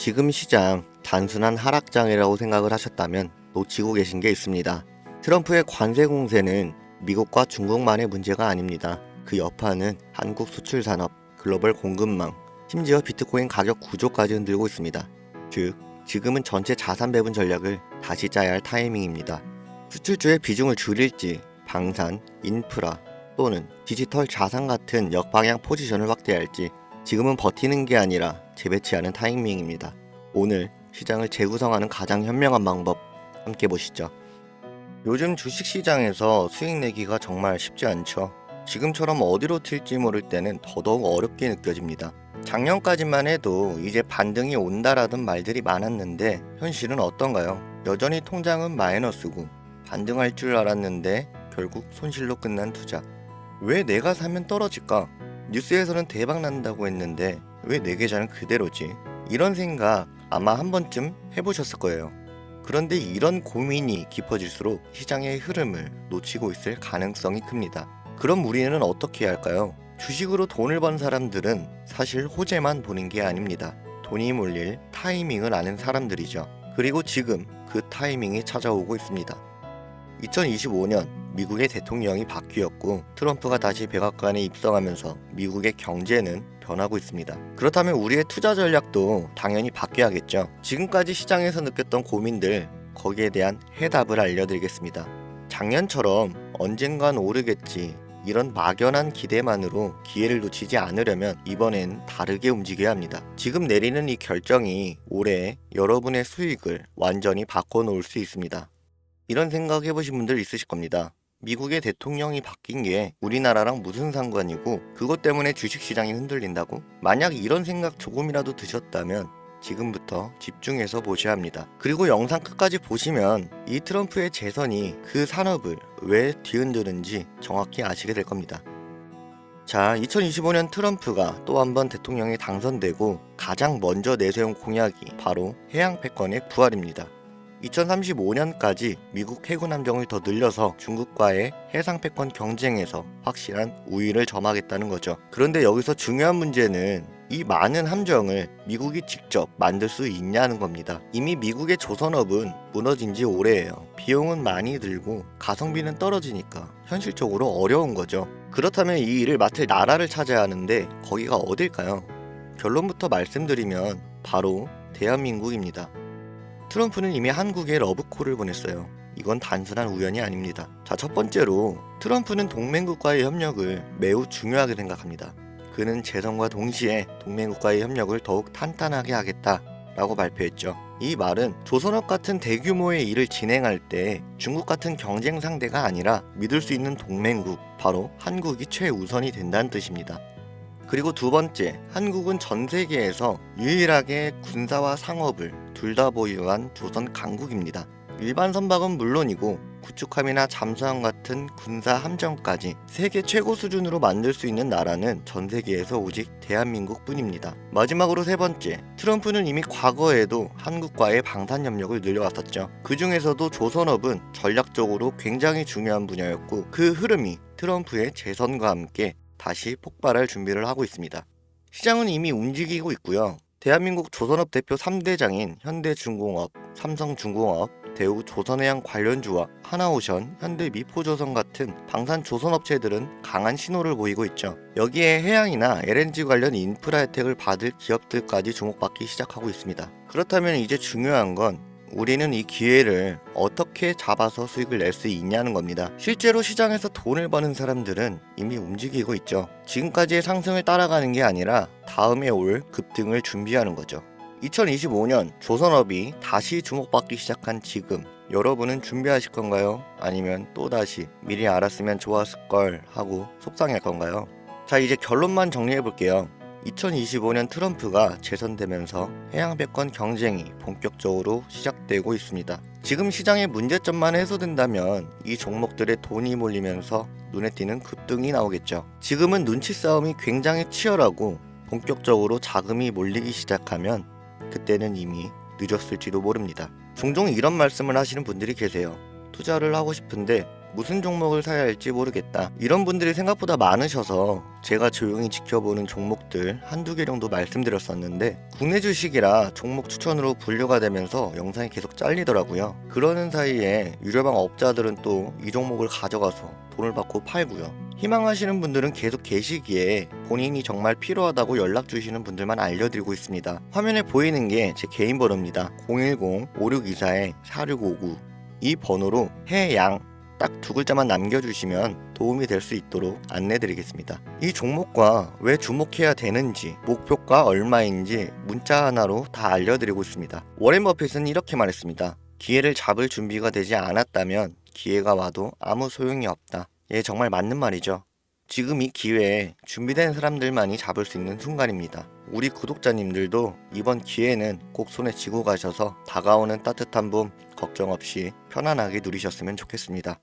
지금 시장 단순한 하락장이라고 생각을 하셨다면 놓치고 계신 게 있습니다. 트럼프의 관세 공세는 미국과 중국만의 문제가 아닙니다. 그 여파는 한국 수출 산업, 글로벌 공급망, 심지어 비트코인 가격 구조까지 흔들고 있습니다. 즉, 지금은 전체 자산 배분 전략을 다시 짜야 할 타이밍입니다. 수출주의 비중을 줄일지 방산, 인프라 또는 디지털 자산 같은 역방향 포지션을 확대할지 지금은 버티는 게 아니라 재배치하는 타이밍입니다. 오늘 시장을 재구성하는 가장 현명한 방법 함께 보시죠. 요즘 주식 시장에서 수익 내기가 정말 쉽지 않죠. 지금처럼 어디로 튈지 모를 때는 더더욱 어렵게 느껴집니다. 작년까지만 해도 이제 반등이 온다라던 말들이 많았는데 현실은 어떤가요? 여전히 통장은 마이너스고 반등할 줄 알았는데 결국 손실로 끝난 투자. 왜 내가 사면 떨어질까? 뉴스에서는 대박 난다고 했는데 왜 내 계좌는 그대로지? 이런 생각 아마 한 번쯤 해보셨을 거예요. 그런데 이런 고민이 깊어질수록 시장의 흐름을 놓치고 있을 가능성이 큽니다. 그럼 우리는 어떻게 해야 할까요? 주식으로 돈을 번 사람들은 사실 호재만 보는 게 아닙니다. 돈이 몰릴 타이밍을 아는 사람들이죠. 그리고 지금 그 타이밍이 찾아오고 있습니다. 2025년 미국의 대통령이 바뀌었고 트럼프가 다시 백악관에 입성하면서 미국의 경제는 변하고 있습니다. 그렇다면 우리의 투자 전략도 당연히 바뀌어야겠죠. 지금까지 시장에서 느꼈던 고민들 거기에 대한 해답을 알려드리겠습니다. 작년처럼 언젠간 오르겠지 이런 막연한 기대만으로 기회를 놓치지 않으려면 이번엔 다르게 움직여야 합니다. 지금 내리는 이 결정이 올해 여러분의 수익을 완전히 바꿔놓을 수 있습니다. 이런 생각 해보신 분들 있으실 겁니다. 미국의 대통령이 바뀐 게 우리나라랑 무슨 상관이고 그것 때문에 주식시장이 흔들린다고? 만약 이런 생각 조금이라도 드셨다면 지금부터 집중해서 보셔야 합니다. 그리고 영상 끝까지 보시면 이 트럼프의 재선이 그 산업을 왜 뒤흔드는지 정확히 아시게 될 겁니다. 자, 2025년 트럼프가 또 한 번 대통령에 당선되고 가장 먼저 내세운 공약이 바로 해양 패권의 부활입니다. 2035년까지 미국 해군 함정을 더 늘려서 중국과의 해상 패권 경쟁에서 확실한 우위를 점하겠다는 거죠. 그런데 여기서 중요한 문제는 이 많은 함정을 미국이 직접 만들 수 있냐는 겁니다. 이미 미국의 조선업은 무너진 지 오래예요. 비용은 많이 들고 가성비는 떨어지니까 현실적으로 어려운 거죠. 그렇다면 이 일을 맡을 나라를 찾아야 하는데 거기가 어딜까요? 결론부터 말씀드리면 바로 대한민국입니다. 트럼프는 이미 한국에 러브콜을 보냈어요. 이건 단순한 우연이 아닙니다. 자, 첫 번째로 트럼프는 동맹국과의 협력을 매우 중요하게 생각합니다. 그는 재선과 동시에 동맹국과의 협력을 더욱 탄탄하게 하겠다라고 발표했죠. 이 말은 조선업 같은 대규모의 일을 진행할 때 중국 같은 경쟁 상대가 아니라 믿을 수 있는 동맹국, 바로 한국이 최우선이 된다는 뜻입니다. 그리고 두 번째, 한국은 전 세계에서 유일하게 군사와 상업을 둘 다 보유한 조선 강국입니다. 일반 선박은 물론이고 구축함이나 잠수함 같은 군사 함정까지 세계 최고 수준으로 만들 수 있는 나라는 전 세계에서 오직 대한민국 뿐입니다. 마지막으로 세 번째, 트럼프는 이미 과거에도 한국과의 방산 협력을 늘려왔었죠. 그 중에서도 조선업은 전략적으로 굉장히 중요한 분야였고 그 흐름이 트럼프의 재선과 함께 다시 폭발할 준비를 하고 있습니다. 시장은 이미 움직이고 있고요. 대한민국 조선업 대표 3대장인 현대중공업, 삼성중공업, 대우 조선해양 관련주와 하나오션, 현대미포조선 같은 방산 조선업체들은 강한 신호를 보이고 있죠. 여기에 해양이나 LNG 관련 인프라 혜택을 받을 기업들까지 주목받기 시작하고 있습니다. 그렇다면 이제 중요한 건 우리는 이 기회를 어떻게 잡아서 수익을 낼 수 있냐는 겁니다. 실제로 시장에서 돈을 버는 사람들은 이미 움직이고 있죠. 지금까지의 상승을 따라가는 게 아니라 다음에 올 급등을 준비하는 거죠. 2025년 조선업이 다시 주목받기 시작한 지금 여러분은 준비하실 건가요? 아니면 또다시 미리 알았으면 좋았을 걸 하고 속상할 건가요? 자 이제 결론만 정리해 볼게요. 2025년 트럼프가 재선되면서 해양 패권 경쟁이 본격적으로 시작되고 있습니다. 지금 시장의 문제점만 해소된다면 이 종목들의 돈이 몰리면서 눈에 띄는 급등이 나오겠죠. 지금은 눈치 싸움이 굉장히 치열하고 본격적으로 자금이 몰리기 시작하면 그때는 이미 늦었을지도 모릅니다. 종종 이런 말씀을 하시는 분들이 계세요. 투자를 하고 싶은데 무슨 종목을 사야 할지 모르겠다. 이런 분들이 생각보다 많으셔서 제가 조용히 지켜보는 종목들 한두 개 정도 말씀드렸었는데 국내 주식이라 종목 추천으로 분류가 되면서 영상이 계속 잘리더라고요. 그러는 사이에 유료방 업자들은 또 이 종목을 가져가서 돈을 받고 팔고요. 희망하시는 분들은 계속 계시기에 본인이 정말 필요하다고 연락 주시는 분들만 알려드리고 있습니다. 화면에 보이는 게 제 개인 번호입니다. 010-5624-4659 이 번호로 해양 딱 두 글자만 남겨주시면 도움이 될 수 있도록 안내드리겠습니다. 이 종목과 왜 주목해야 되는지, 목표가 얼마인지 문자 하나로 다 알려드리고 있습니다. 워렌 버핏은 이렇게 말했습니다. 기회를 잡을 준비가 되지 않았다면 기회가 와도 아무 소용이 없다. 예, 정말 맞는 말이죠. 지금 이 기회에 준비된 사람들만이 잡을 수 있는 순간입니다. 우리 구독자님들도 이번 기회는 꼭 손에 쥐고 가셔서 다가오는 따뜻한 봄 걱정 없이 편안하게 누리셨으면 좋겠습니다.